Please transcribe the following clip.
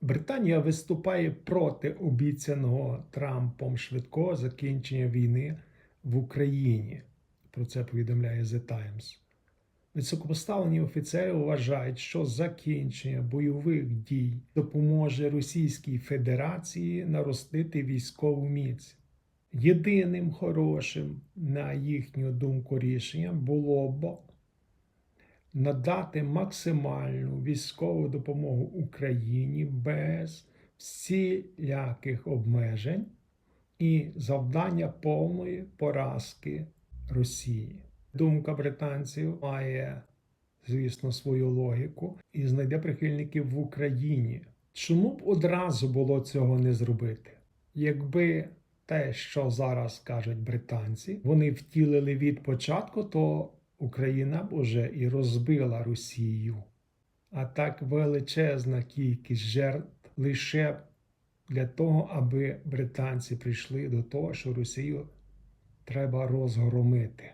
Британія виступає проти обіцяного Трампом швидкого закінчення війни в Україні. Про це повідомляє The Times. Високопоставлені офіцери вважають, що закінчення бойових дій допоможе Російській Федерації наростити військову міць. Єдиним хорошим, на їхню думку, рішенням було б надати максимальну військову допомогу Україні без всіляких обмежень і завдання повної поразки Росії. Думка британців має, звісно, свою логіку і знайде прихильників в Україні. Чому б одразу було цього не зробити? Якби те, що зараз кажуть британці, вони втілили від початку, то Україна б уже і розбила Росію. А так величезна кількість жертв лише для того, аби британці прийшли до того, що Росію треба розгромити.